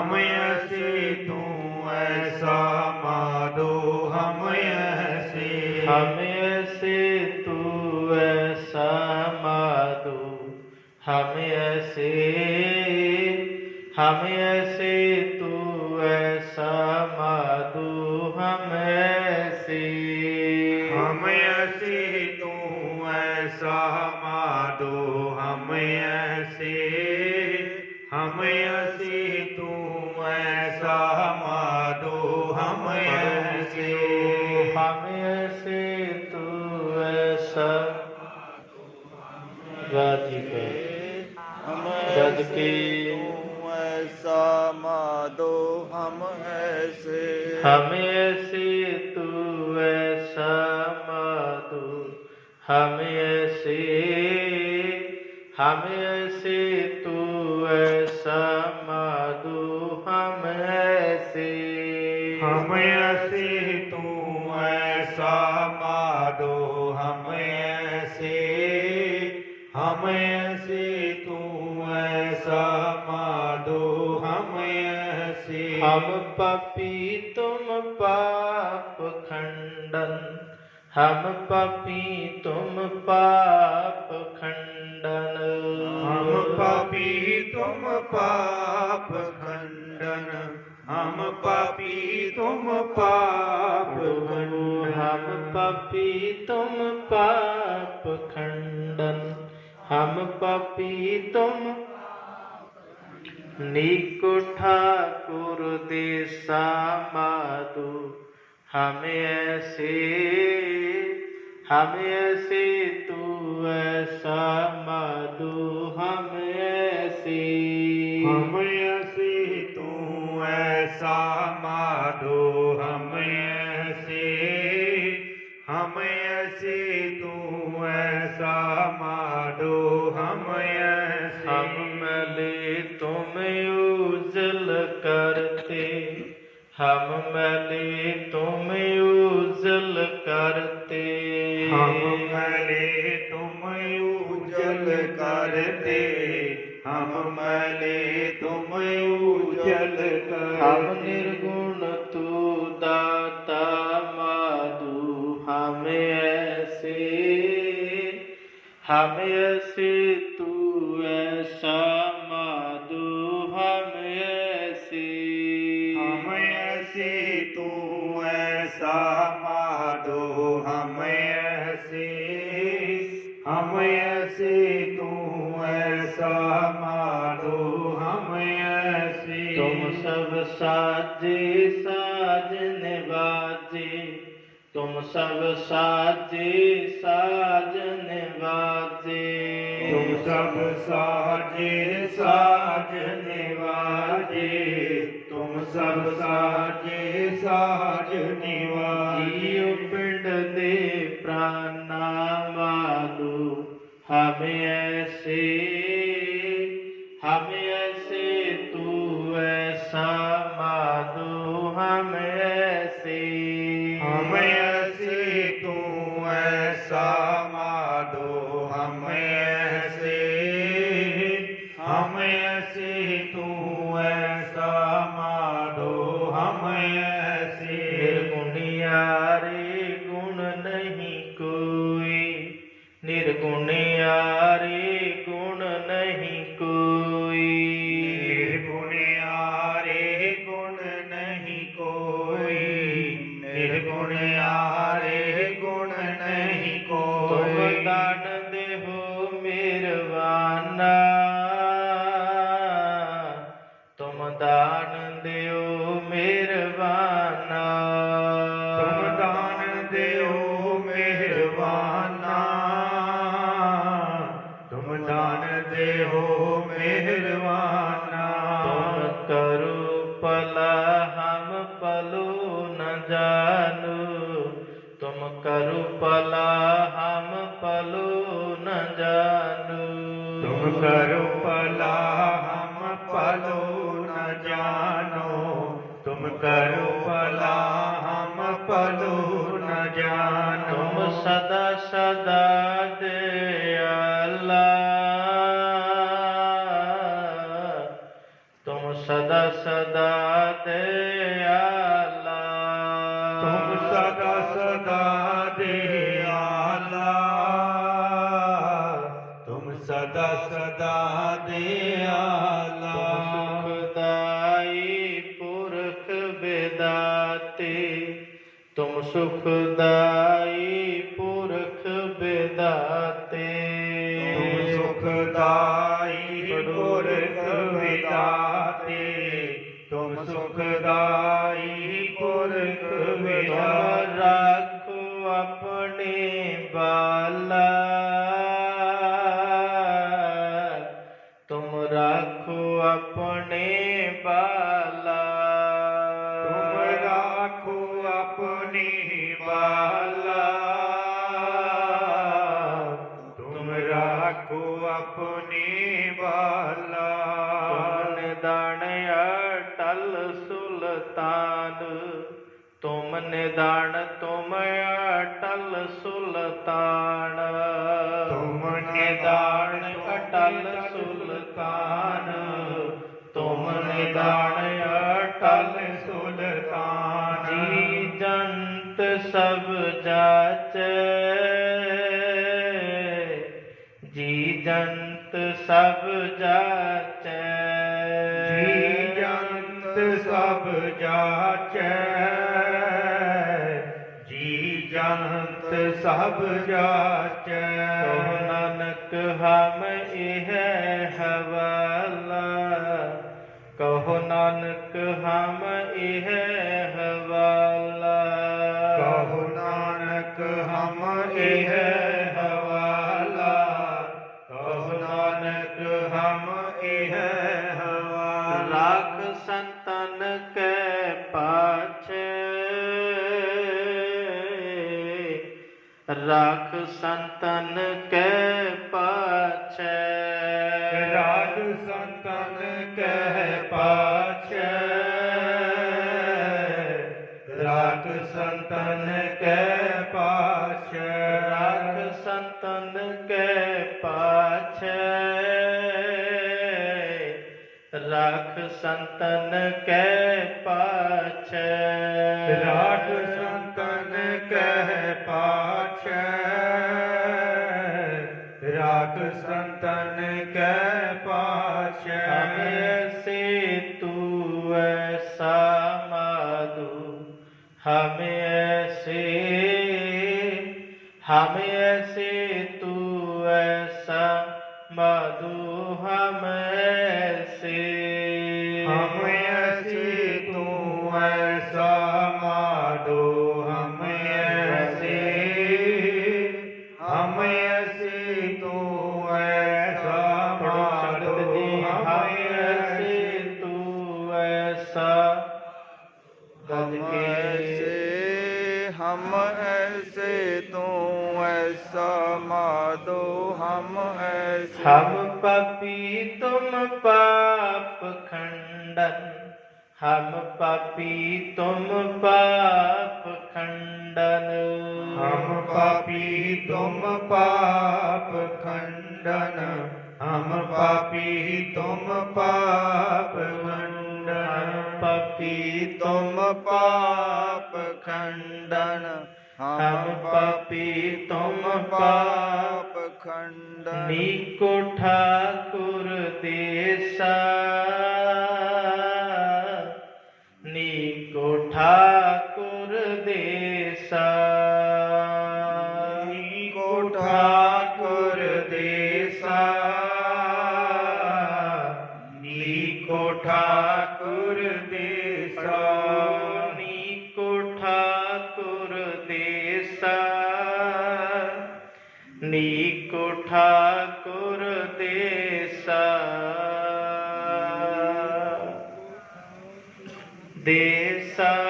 हम ऐसे तू ऐसा मारो हम ऐसे। हम ऐसे तू ऐसा मारो हम ऐसे। हम ऐसे तू ऐसा माधो हम ऐसे तू ऐसा। राधिका के ऐसा माधो हम ऐसे। हम ऐसे तू ऐसा माधो हम ऐसे। हम ऐसे तू ऐसा माधो हम ऐसे। हम ऐसे हम ऐसे तू ऐसा माधो हम ऐसे। हम पपी तुम पाप खंडन हम पपी तुम पाप खंडन। हम पपी तुम पाप खंडन हम पापी तुम पाप खंडन। हम पपी तुम पाप खंडन। हम पपी तुम। नीको ठाकुर देसा माधु हम ऐसे हम ऐसे तू ऐसा माधु हम ऐसे। हम ऐसे तू ऐसा माधो हम ऐसे हम ऐसे तू मले तुम उजल करते। हम मले तुम उजल करते। हम मले तुम सब साजे साजन बाजे तुम सब साजे साजन बाजे तुम सब साजे साज निवाजे। तुम सब साजे साज निवाजे। जीव पिंड दे प्राणा मालू हम ऐसे দুনিয়ারে पला हम पलो न जानू। तुम करो पला हम पलो न जानू। तुम करो पला हम पलो न जानो। तुम करो पला हम पलो न जानो। सदा सदा ਸਦਾ ਸਦਾ ਦਿਆਲਾ। ਸੁਖਦਾਈ ਪੁਰਖ ਬੇਦਾਤੇ। ਤੁਮ ਸੁਖਦਾਈ ਪੁਰਖ ਬੇਦਾਤੇ। ਤੁਮ ਸੁਖਦਾਈ ਪੁਰਖ ਵਿਦਾਤੇ ਤੁਮ ਸੁਖਦਾਈ ਆਪਣੇ ਬਾਲਾ। ਤੁਮ ਰਾਖੋ ਆਪਣੀ ਬਾਲਾ। ਤੁਮ ਰਾਖੋ ਆਪਣੀ ਬਾਲਾ। ਤੁਮ ਨਿਦਾਨ ਅਟਲ ਸੁਲਤਾਨ। ਤੁਮ ਨਿਦਾਨ ਤੁਮ ਅਟਲ ਸੁਲਤਾਨ। ਤੁਮ ਨਿਦਾਨ ਅਟਲ ਨਿਦਾਨ ਅਟਲ ਸੁਲਤਾਨ। ਜੀ ਜੰਤ ਸਭ ਜਾਚੈ। ਜੀ ਜੰਤ ਸਭ ਜਾਚੈ। ਜੀ ਜੰਤ ਸਭ ਜਾਚੈ। ਜੀ ਜੰਤ ਸਭ ਜਾਚੈ। ਕਹੋ ਨਾਨਕ ਹਮ ਨਾਨਕ ਹਮ ਇਹ ਸੰਤਨ ਕਹਿ ਪਾਛੈ। ਰਾਖ ਸੰਤਨ ਕੈ ਪਾਛੈ। ਰਾਖ ਸੰਤਨ ਕੈ ਪਾਛੈ। ਰਾਖ हमें ऐसे तू ऐसा मधु हम ऐसे खंडन हम पपी तुम पाप खंडन हम पापी तुम पाप खंडन हम पापी तुम पाप खंडन पपी तुम पाप खंडन हम पापी तुम पाप खंडन नीको ठाकुर देसा ठाकुर देसा देसा